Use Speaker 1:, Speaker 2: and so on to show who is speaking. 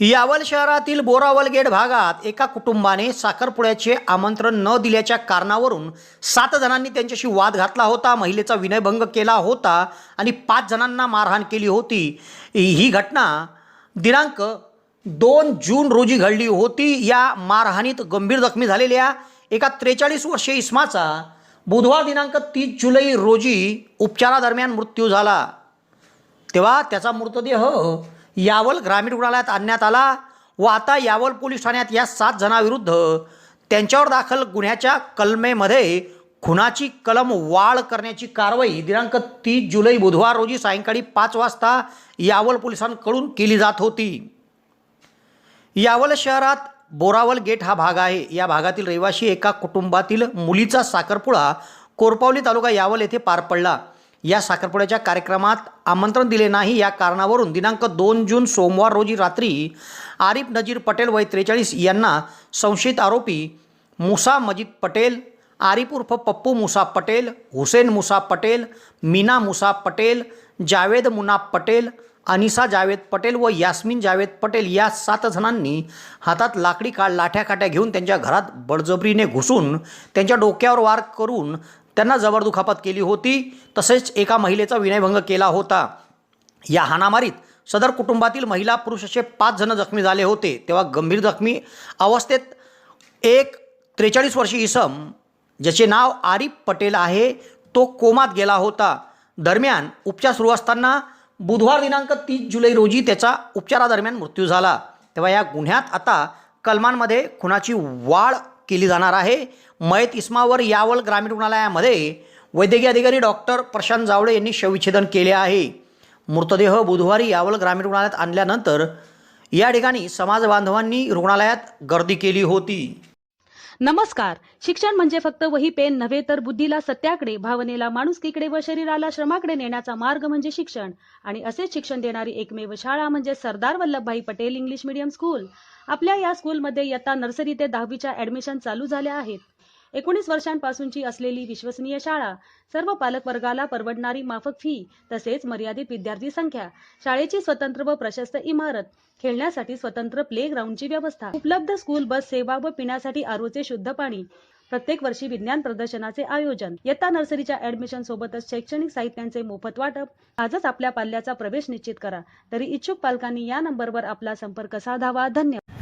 Speaker 1: यावल शहरातील बोरावल गेट भागात एका कुटुंबाने साखरपुड्याचे आमंत्रण न दिल्याच्या कारणावरून सात जणांनी त्यांच्याशी वाद घातला होता महिलेचा विनयभंग केला होता आणि पाच जणांना मारहाण केली होती. ही घटना दिनांक दोन जून रोजी घडली होती. या मारहाणीत गंभीर जखमी झालेल्या एका त्रेचाळीस वर्षीय इस्माचा बुधवार दिनांक तीस जुलै रोजी उपचारादरम्यान मृत्यू झाला. तेव्हा त्याचा मृतदेह यावल ग्रामीण रुग्णालयात आणण्यात आला व आता यावल पोलीस ठाण्यात या सात जणांविरुद्ध त्यांच्यावर दाखल गुन्ह्याच्या कलमेमध्ये खुनाची कलम वाढ करण्याची कारवाई दिनांक तीस जुलै बुधवार रोजी सायंकाळी पाच वाजता यावल पोलिसांकडून केली जात होती. यावल शहरात बोरावल गेट हा भाग आहे. या भागातील रहिवाशी एका कुटुंबातील मुलीचा साखरपुडा कोरपावली तालुका यावल येथे पार पडला. या साखरपुड्याच्या कार्यक्रमात आमंत्रण दिले नाही. या कारणावरून दिनांक दोन जून सोमवार रोजी रात्री आरिफ नजीर पटेल वय त्रेचाळीस यांना संशयित आरोपी मुसा मजीद पटेल आरिफ उर्फ पप्पू मुसा पटेल हुसेन मुसा पटेल मीना मुसा पटेल जावेद मुना पटेल अनिसा जावेद पटेल व यास्मिन जावेद पटेल या सात जणांनी हातात लाकडी काळ लाठ्याकाठ्या घेऊन त्यांच्या घरात बळजबरीने घुसून त्यांच्या डोक्यावर वार करून त्यांना जबरदुखापत केली होती तसेच एका महिलेचा विनयभंग केला होता. या हाणामारीत सदर कुटुंबातील महिला पुरुष असे पाच जण जखमी झाले होते. तेव्हा गंभीर जखमी अवस्थेत एक त्रेचाळीस वर्षीय इसम ज्याचे नाव आरिफ पटेल आहे तो कोमात गेला होता. दरम्यान उपचार सुरू असताना बुधवार दिनांक तीस जुलै रोजी त्याचा उपचारादरम्यान मृत्यू झाला. तेव्हा या गुन्ह्यात आता कलमांमध्ये खुनाची वाढ केली जाणार आहे. मयत इस्मावर यावल ग्रामीण रुग्णालयामध्ये वैद्यकीय अधिकारी डॉक्टर प्रशांत जावळे यांनी शवविच्छेदन केले आहे. मृतदेह बुधवारी यावल ग्रामीण रुग्णालयात आणल्यानंतर या ठिकाणी समाज बांधवांनी रुग्णालयात गर्दी केली होती.
Speaker 2: नमस्कार. शिक्षण म्हणजे फक्त वही पेन नव्हे तर बुद्धीला सत्याकडे भावनेला माणुसकीकडे व शरीराला श्रमाकडे नेण्याचा मार्ग म्हणजे शिक्षण. आणि असेच शिक्षण देणारी एकमेव शाळा म्हणजे Sardar Vallabhbhai Patel English medium school. आपल्या या स्कूलमध्ये इयत्ता नर्सरी ते दहावीच्या ऍडमिशन चालू झाल्या आहेत. एकोणीस वर्षांपासूनची असलेली विश्वसनीय शाळा सर्व पालक वर्गाला परवडणारी माफक फी तसेच मर्यादित विद्यार्थी संख्या शाळेची स्वतंत्र व प्रशस्त इमारत खेळण्यासाठी स्वतंत्र प्ले ग्राउंडची व्यवस्था उपलब्ध स्कूल बस सेवा व पिण्यासाठी आरोचे शुद्ध पाणी प्रत्येक वर्षी विज्ञान प्रदर्शनाचे आयोजन. इयत्ता नर्सरीच्या ऍडमिशन सोबतच शैक्षणिक साहित्यांचे मोफत वाटप. आजच आपल्या पाल्याचा प्रवेश निश्चित करा. तरी इच्छुक पालकांनी या नंबरवर आपला संपर्क साधावा. धन्यवाद.